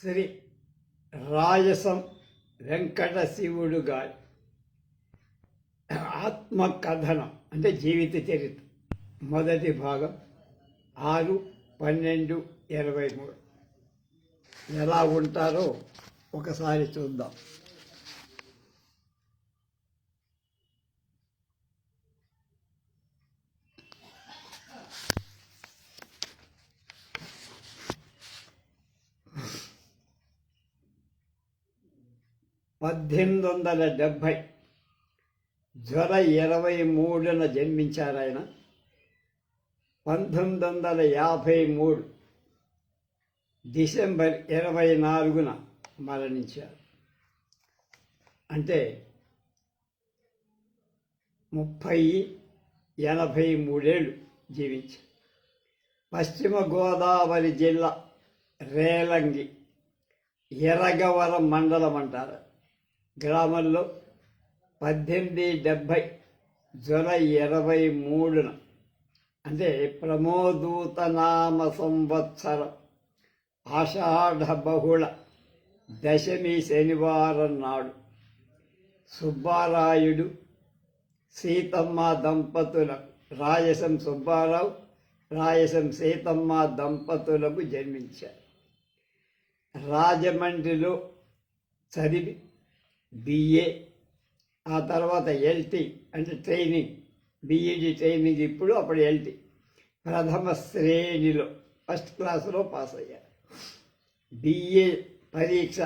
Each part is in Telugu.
శ్రీ రాయసం వెంకట శివుడు గారి ఆత్మకథనం అంటే జీవిత చరిత్ర. మొదటి భాగం ఆరు పన్నెండు ఇరవై మూడు. ఎలా ఉంటారో ఒకసారి చూద్దాం. పద్దెనిమిది వందల డెబ్భై. జ్వర ఇరవై మూడున జన్మించారు ఆయన. పంతొమ్మిది వందల యాభై మూడు డిసెంబర్ ఇరవై నాలుగున మరణించారు. అంటే ముప్పై ఎనభై మూడేళ్ళు జీవించారు. పశ్చిమ గోదావరి జిల్లా రేలంగి ఎరగవరం మండలం అంటారు. గ్రామంలో పద్దెనిమిది డెబ్భై జూలై ఇరవై మూడున అంటే ప్రమోదూతనామ సంవత్సరం ఆషాఢ బహుళ దశమి శనివారం నాడు సుబ్బారాయుడు సీతమ్మ దంపతుల రాయసం సుబ్బారావు రాయసం సీతమ్మ దంపతులకు జన్మించారు. రాజమండ్రిలో చదివి బిఏ ఆ తర్వాత ఎల్టీ అంటే ట్రైనింగ్ బీఈడి ట్రైనింగ్ ఇప్పుడు అప్పుడు ఎల్టీ ప్రథమ శ్రేణిలో ఫస్ట్ క్లాసులో పాస్ అయ్యారు బిఏ పరీక్ష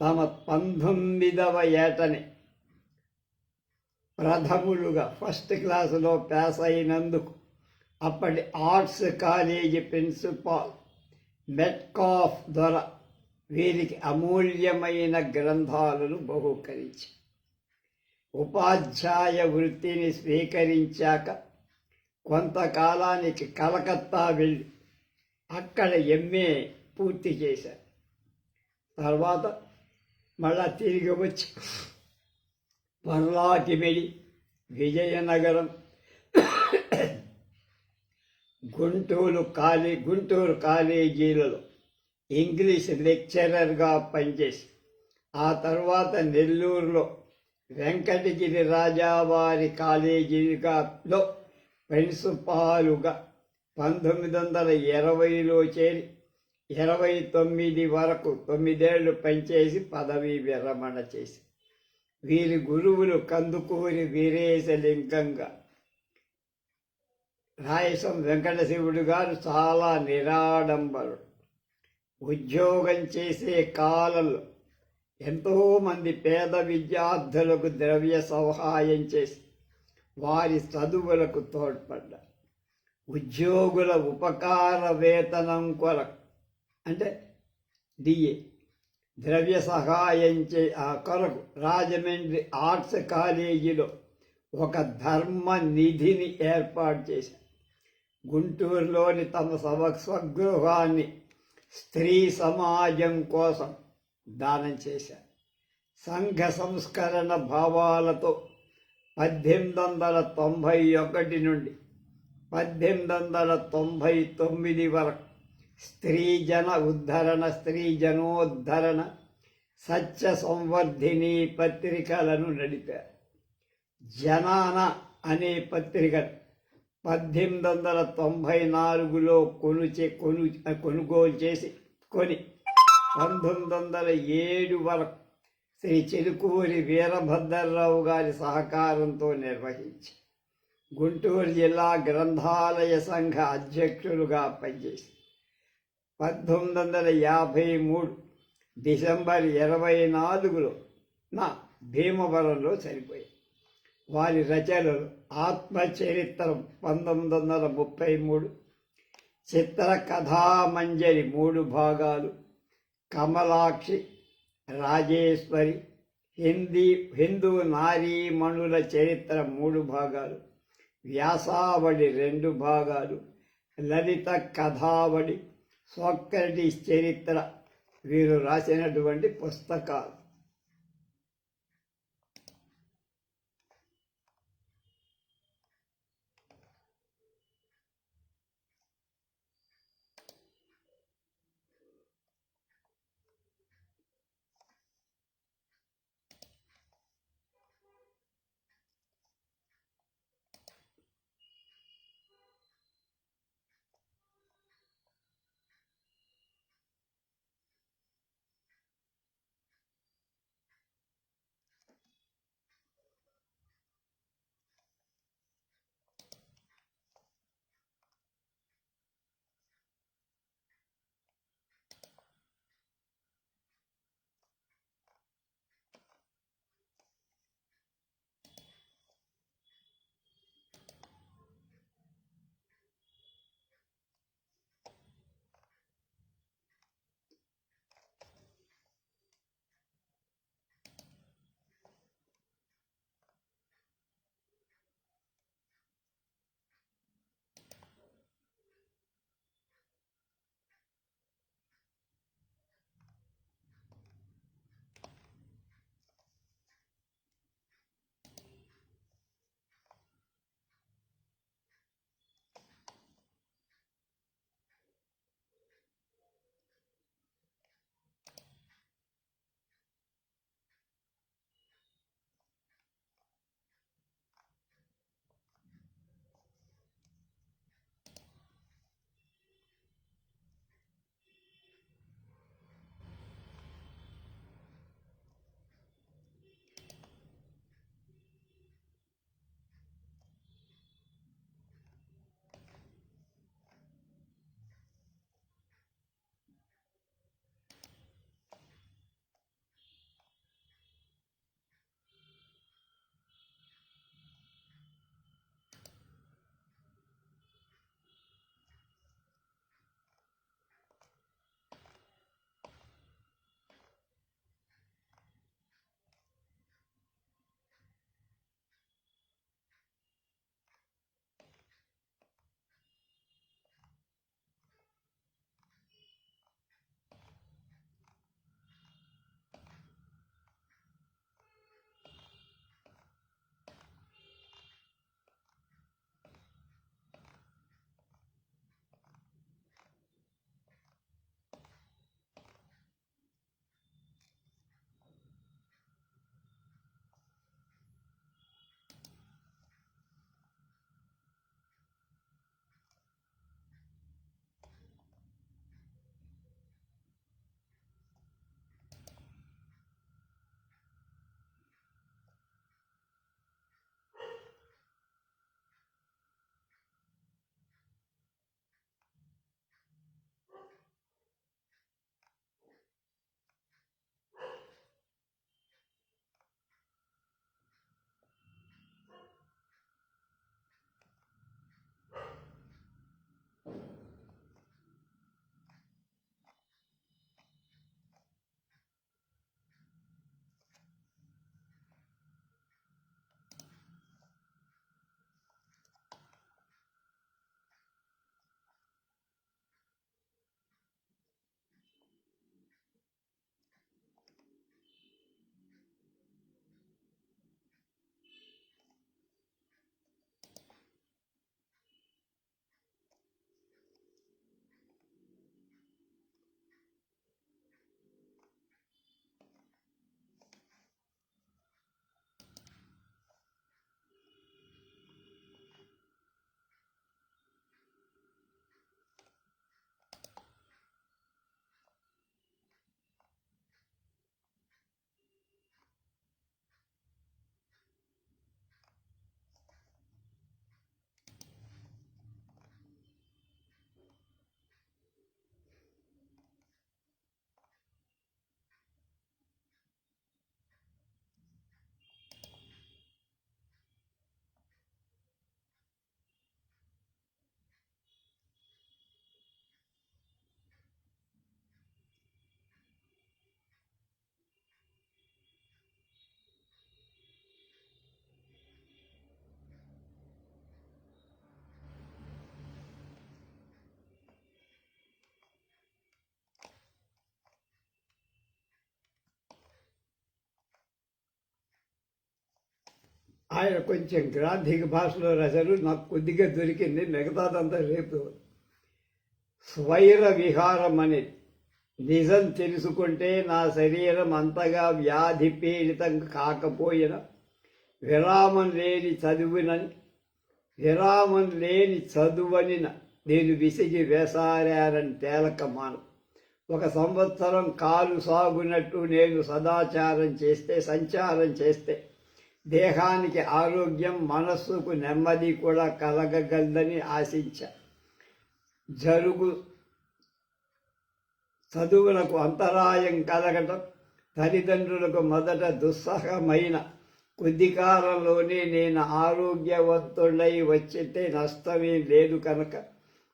తమ పంతొమ్మిదవ ఏటని ప్రథములుగా ఫస్ట్ క్లాసులో పాస్ అయినందుకు అప్పటి ఆర్ట్స్ కాలేజీ ప్రిన్సిపాల్ మెట్కాఫ్ ద్వారా వీరికి అమూల్యమైన గ్రంథాలను బహుకరించి. ఉపాధ్యాయ వృత్తిని స్వీకరించాక కొంతకాలానికి కలకత్తా వెళ్ళి అక్కడ ఎంఏ పూర్తి చేశారు తర్వాత మళ్ళా తిరిగి వచ్చి పర్లాకిమిడి విజయనగరం గుంటూరు కాలే గుంటూరు కాలేజీలలో ఇంగ్లీష్ లెక్చరర్గా పనిచేసి ఆ తర్వాత నెల్లూరులో వెంకటగిరి రాజావారి కాలేజీలో ప్రిన్సిపాలుగా పంతొమ్మిది వందల ఇరవైలో చేరి ఇరవై తొమ్మిది వరకు తొమ్మిదేళ్ళు పనిచేసి పదవీ విరమణ చేసి వీరి గురువులు కందుకూరి వీరేశలింగంగా రాయసం వెంకటశివుడు గారు చాలా నిరాడంబరుడు. ఉద్యోగం చేసే కాలంలో ఎంతోమంది పేద విద్యార్థులకు ద్రవ్య సహాయం చేసి వారి చదువులకు తోడ్పడ్డారు. ఉద్యోగుల ఉపకార వేతనం కొరకు అంటే డిఏ ద్రవ్య సహాయం చే ఆ కొరకు రాజమండ్రి ఆర్ట్స్ కాలేజీలో ఒక ధర్మ నిధిని ఏర్పాటు చేశారు. గుంటూరులోని తమ సవ స్వగృహాన్ని స్త్రీ సమాజం కోసం దానం చేశారు. సంఘ సంస్కరణ భావాలతో పద్దెనిమిది వందల తొంభై ఒకటి నుండి పద్దెనిమిది వందల తొంభై తొమ్మిది వరకు స్త్రీ జన ఉద్ధరణ స్త్రీ జనోద్ధరణ సత్య సంవర్ధిని పత్రికలను నడిపారు. జనాన అనే పత్రికను పద్దెనిమిది వందల తొంభై నాలుగులో కొనుచే కొను కొనుగోలు చేసి కొని పంతొమ్మిది వందల ఏడు వరకు శ్రీ చెరుకూరి వీరభద్రరావు గారి సహకారంతో నిర్వహించి గుంటూరు జిల్లా గ్రంథాలయ సంఘ అధ్యక్షులుగా పనిచేసి పంతొమ్మిది వందల యాభై మూడు డిసెంబర్ ఇరవై నాలుగులో నా భీమవరంలో చనిపోయాయి వారి రచనలు ఆత్మచరిత్రం పంతొమ్మిది వందల ముప్పై మూడు చిత్ర కథామంజరి మూడు భాగాలు. కమలాక్షి రాజేశ్వరి హిందీ హిందూ నారీమణుల చరిత్ర మూడు భాగాలు. వ్యాసావళి రెండు భాగాలు. లలిత కథావళి సోక్రటిస్ చరిత్ర వీరు రాసినటువంటి పుస్తకాలు. ఆయన కొంచెం గ్రాంధిక భాషలో రాశారు. నాకు కొద్దిగా దొరికింది. మిగతాదంతా రేపు స్వైర విహారం అని. నిజం తెలుసుకుంటే నా శరీరం అంతగా వ్యాధి పీడితం కాకపోయినా విరామం లేని చదువునని విరామం లేని చదువని నేను విసిగి వేసారని తేలక మాను. ఒక సంవత్సరం కాలు సాగునట్టు నేను సదాచారం చేస్తే సంచారం చేస్తే దేహానికి ఆరోగ్యం మనస్సుకు నెమ్మది కూడా కలగగలదని ఆశించా. జరుగు చదువులకు అంతరాయం కలగటం తల్లిదండ్రులకు మొదట దుస్సహమైన కొద్ది కాలంలోనే నేను ఆరోగ్యవంతుడై వచ్చితే నష్టమేం లేదు కనుక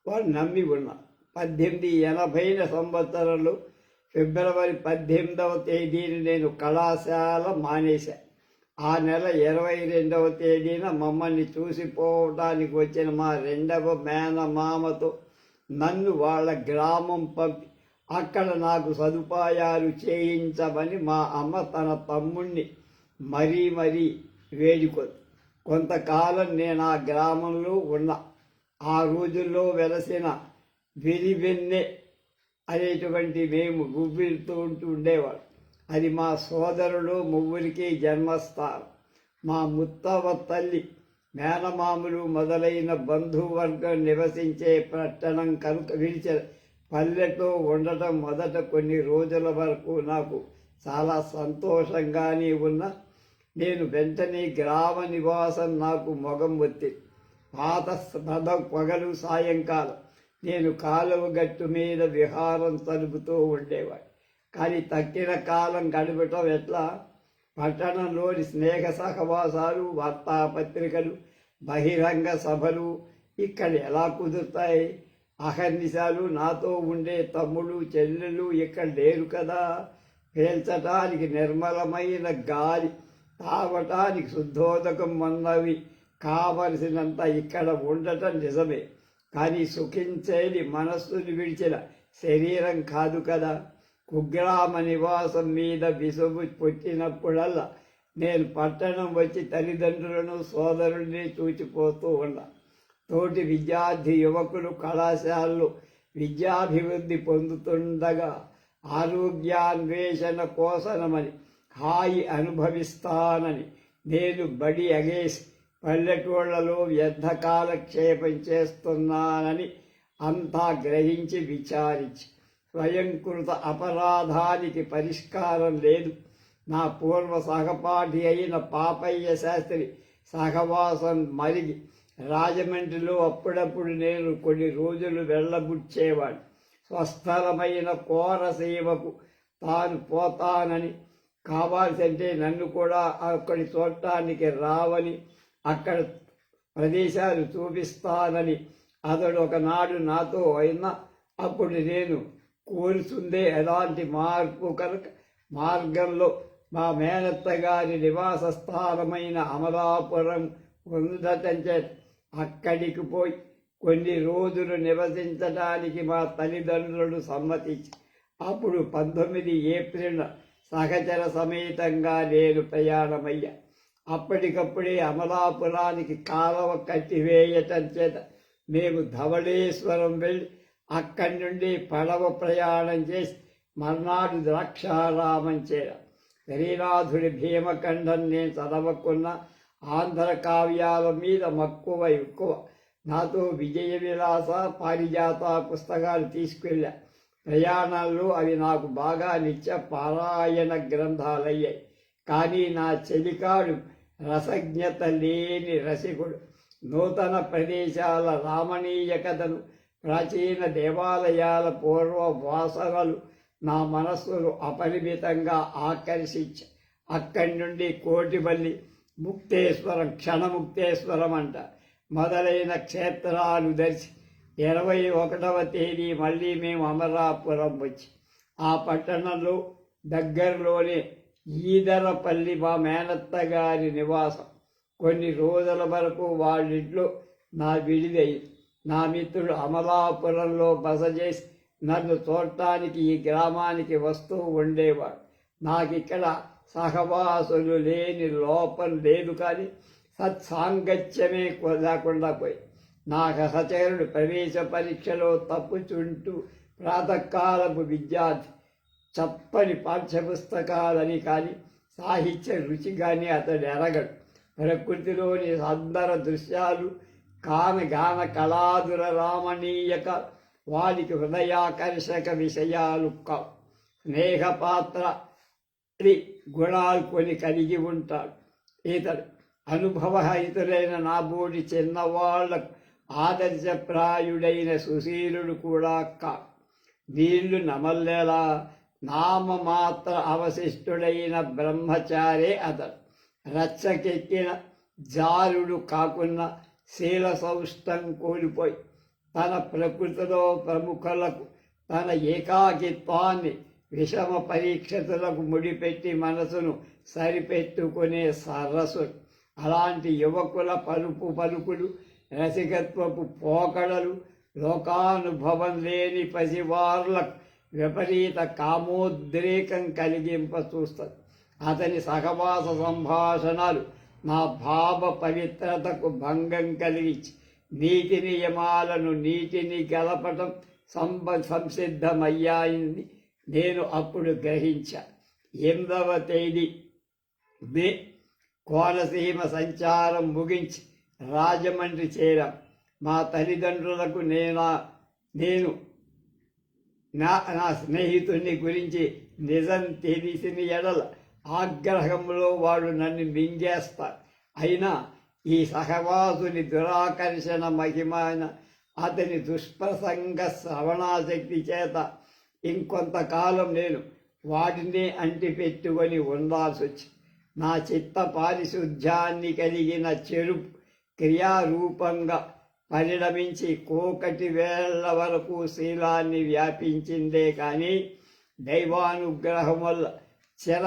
వారు నమ్మి ఉన్నా పద్దెనిమిది ఎనభైన సంవత్సరంలో ఫిబ్రవరి పద్దెనిమిదవ తేదీని నేను కళాశాల మానేశాను ఆ నెల ఇరవై రెండవ తేదీన మమ్మల్ని చూసిపోవడానికి వచ్చిన మా రెండవ మేనమామతో నన్ను వాళ్ళ గ్రామం పంపి అక్కడ నాకు సదుపాయాలు చేయించమని మా అమ్మ తన తమ్ముణ్ణి మరీ మరీ వేడుకొంది. కొంతకాలం నేను ఆ గ్రామంలో ఉన్నా. ఆ రోజుల్లో వెలసిన వెలివెన్నె అనేటువంటి మేము గుబ్బిలుతూ ఉంటూ ఉండేవాడు అది మా సోదరుడు ముగ్గురికి జన్మస్థానం. మా ముత్తవ తల్లి మేనమాములు మొదలైన బంధువర్గం నివసించే పట్టణం కనుక విడిచిన పల్లెతో ఉండటం మొదట కొన్ని రోజుల వరకు నాకు చాలా సంతోషంగానే ఉన్న నేను వెంటనే గ్రామ నివాసం నాకు మొగం వచ్చి పాత పద పగలు సాయంకాలం. నేను కాలువ గట్టు మీద విహారం తలుపుతూ ఉండేవాడు కానీ తక్కిన కాలం గడపటం ఎట్లా? పట్టణంలోని స్నేహ సహవాసాలు వార్తాపత్రికలు బహిరంగ సభలు ఇక్కడ ఎలా కుదురుతాయి? అహర్నిశాలు నాతో ఉండే తమ్ముడు చెల్లెలు ఇక్కడ లేరు కదా? పేల్చటానికి నిర్మలమైన గాలి తాగటానికి శుద్ధోదకం అన్నవి కావలసినంత ఇక్కడ ఉండటం నిజమే. కానీ సుఖించేది మనస్సును విడిచిన శరీరం కాదు కదా? కుగ్రామ నివాసం మీద విసుగు పుట్టినప్పుడల్లా నేను పట్టణం వచ్చి తల్లిదండ్రులను సోదరుల్ని చూచిపోతూ ఉన్నా. తోటి విద్యార్థి యువకులు కళాశాలలు విద్యాభివృద్ధి పొందుతుండగా ఆరోగ్యాన్వేషణ కోసనమని హాయి అనుభవిస్తానని నేను బడి అగేసి పల్లెటూళ్ళలో వ్యర్థకాలక్షేపం చేస్తున్నానని అంతా గ్రహించి విచారించి స్వయంకృత అపరాధానికి పరిష్కారం లేదు. నా పూర్వ సహపాఠి అయిన పాపయ్య శాస్త్రి సహవాసం మరిగి రాజమండ్రిలో అప్పుడప్పుడు నేను కొన్ని రోజులు వెళ్ళబుచ్చేవాడు స్వస్థలమైన కోరసీమకు తాను పోతానని కావాల్సింటే నన్ను కూడా అక్కడి చూడటానికి రావని అక్కడ ప్రదేశాలు చూపిస్తానని అతడు ఒకనాడు నాతో అయినా అప్పుడు నేను కోరుతుందే ఎలాంటి మార్పు? కనుక మార్గంలో మా మేనత్త గారి నివాస స్థానమైన అమలాపురం ఉందటంచే అక్కడికి పోయి కొన్ని రోజులు నివసించడానికి మా తల్లిదండ్రులు సమ్మతించి అప్పుడు పంతొమ్మిది ఏప్రిల్ సహచర సమేతంగా నేను ప్రయాణమయ్యా. అప్పటికప్పుడే అమలాపురానికి కాలవ కట్టివేయటం చేత మేము ధవళేశ్వరం వెళ్ళి అక్కడి నుండి పడవ ప్రయాణం చేసి మర్నాడు ద్రాక్షారామం చేరాం. శ్రీనాథుడి భీమఖండం నేను చదవకున్న ఆంధ్ర కావ్యాల మీద మక్కువ ఎక్కువ. నాతో విజయ విలాస పారిజాత పుస్తకాలు తీసుకెళ్ళా. ప్రయాణాల్లో అవి నాకు బాగా నిత్య పారాయణ గ్రంథాలయ్యాయి. కానీ నా చెలికాడు రసజ్ఞత లేని రసికుడు. నూతన ప్రదేశాల రామణీయ కథను ప్రాచీన దేవాలయాల పూర్వ వాసనలు నా మనస్సును అపరిమితంగా ఆకర్షించి అక్కడి నుండి కోటిపల్లి ముక్తేశ్వరం క్షణముక్తేశ్వరం అంట. మొదలైన క్షేత్రాలు దర్శి ఇరవై ఒకటవ తేదీ మళ్ళీ మేము అమరాపురం వచ్చి ఆ పట్టణంలో దగ్గరలోనే ఈదరపల్లి మా మేనత్త గారి నివాసం. కొన్ని రోజుల వరకు వాళ్ళింట్లో నా విడిదై నా మిత్రుడు అమలాపురంలో బస చేసి నన్ను చూడటానికి ఈ గ్రామానికి వస్తూ ఉండేవాడు. నాకు ఇక్కడ సహవాసులు లేని లోపం లేదు కానీ సత్సాంగత్యమే లేకుండా పోయి నా సహచరుడు ప్రవేశ పరీక్షలో తప్పుచుంటూ ప్రాతకాలపు విద్యార్థి చప్పని పాఠ్యపుస్తకాలని కానీ సాహిత్య రుచి కానీ అతడు ఎరగడు. ప్రకృతిలోని అందర దృశ్యాలు కాన గాన కళాదుర రామణీయక వారికి హృదయాకర్షక విషయాలు స్నేహపాత్ర గుణాలు కొని కలిగి ఉంటాడు ఇతడు అనుభవహితులైన నాబోడి చిన్నవాళ్ళకు ఆదర్శప్రాయుడైన సుశీలుడు కూడా కా వీళ్ళు నమల్లేలా నామమాత్ర అవశిష్టుడైన బ్రహ్మచారే అతడు. రచ్చకెక్కిన జారుడు కాకున్న శీల సౌష్టం కోల్పోయి తన ప్రకృతిలో ప్రముఖులకు తన ఏకాకిత్వాన్ని విషమ పరీక్షతులకు ముడిపెట్టి మనసును సరిపెట్టుకునే సరస్సు. అలాంటి యువకుల పలుపు పలుకులు రసికత్వపు పోకడలు లోకానుభవం లేని పసివార్లకు విపరీత కామోద్రేకం కలిగింప చూస్తుంది. అతని సహవాస సంభాషణలు నా భావ పవిత్రతకు భంగం కలిగించి నీతి నియమాలను నీటిని గలపటం సంబ సంసిద్ధమయ్యాయింది నేను అప్పుడు గ్రహించా. ఎనిమిదవ తేదీ మే కోనసీమ సంచారం ముగించి రాజమండ్రి చేరాం. మా తల్లిదండ్రులకు నేను నేను నా నా స్నేహితుని గురించి నిజం తెలిసిన ఎడల ఆగ్రహంలో వాడు నన్ను మింగేస్తారు అయినా ఈ సహవాసుని దురాకర్షణ మహిమైన అతని దుష్ప్రసంగ శ్రవణాశక్తి చేత ఇంకొంతకాలం నేను వాటిని అంటిపెట్టుకొని ఉండాల్సి వచ్చి నా చిత్త పారిశుద్ధ్యాన్ని కలిగిన చెరుపు క్రియారూపంగా పరిణమించి కోకటి వేళ్ళ వరకు శీలాన్ని వ్యాపించిందే కానీ దైవానుగ్రహం వల్ల చిర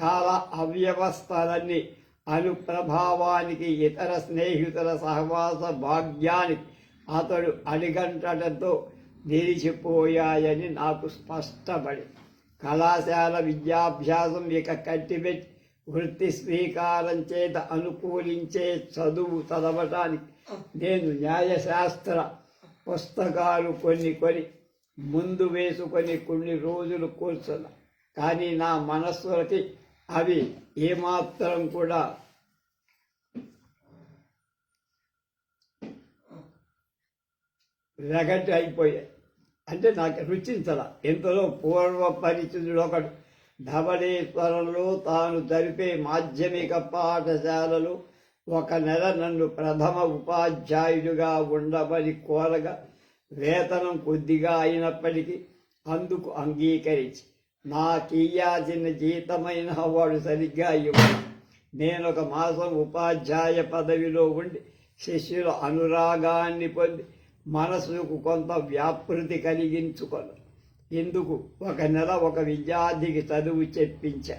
కాల అవ్యవస్థలన్నీ అనుప్రభావానికి ఇతర స్నేహితుల సహవాస భాగ్యానికి అతడు అడిగంటడంతో నిలిచిపోయాయని నాకు స్పష్టపడి. కళాశాల విద్యాభ్యాసం ఇక కట్టిపెట్టి వృత్తి స్వీకారం చేత అనుకూలించే చదువు చదవటానికి నేను న్యాయశాస్త్ర పుస్తకాలు కొన్ని కొని ముందు వేసుకొని కొన్ని రోజులు కూర్చున్నా. కానీ నా మనస్సులకి అవి ఏమాత్రం కూడా వెగట్ అయిపోయాయి. అంటే నాకు రుచించల. ఎంతలో పూర్వ పరిచితుడు ఒకడు. ధవళేశ్వరంలో తాను జరిపే మాధ్యమిక పాఠశాలలు ఒక నెల నన్ను ప్రథమ ఉపాధ్యాయుడిగా ఉండమని కోరగా వేతనం కొద్దిగా అయినప్పటికీ అందుకు అంగీకరించి నాకియ్యాల్సిన జీతమైన వాడు సరిగ్గా ఇవ్వను. నేను ఒక మాసం ఉపాధ్యాయ పదవిలో ఉండి శిష్యుల అనురాగాన్ని పొంది మనసుకు కొంత వ్యాపృతి కలిగించుకొను. ఇందుకు ఒక నెల ఒక విద్యార్థికి చదువు చెప్పించా.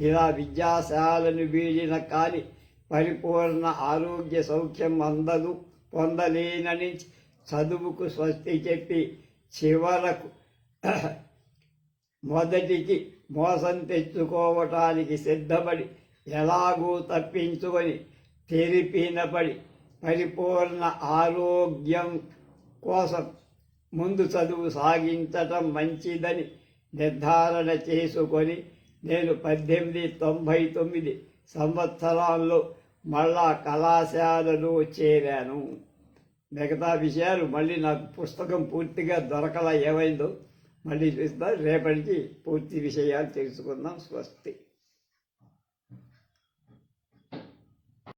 ఇలా విద్యాశాలను వీడిన కానీ పరిపూర్ణ ఆరోగ్య సౌఖ్యం అందదు పొందలేనని చదువుకు స్వస్తి చెప్పి చివరకు మొదటికి మోసం తెచ్చుకోవటానికి సిద్ధపడి ఎలాగూ తప్పించుకొని తెరిపినపడి పరిపూర్ణ ఆరోగ్యం కోసం ముందు చదువు సాగించటం మంచిదని నిర్ధారణ చేసుకొని నేను పద్దెనిమిది తొంభై తొమ్మిది సంవత్సరాల్లో మళ్ళా కళాశాలలో చేరాను. మిగతా విషయాలు మళ్ళీ నాకు పుస్తకం పూర్తిగా దొరకలా ఏమైందో మళ్ళీ చూస్తా. రేపటికి పూర్తి విషయాలు తెలుసుకుందాం. స్వస్తి.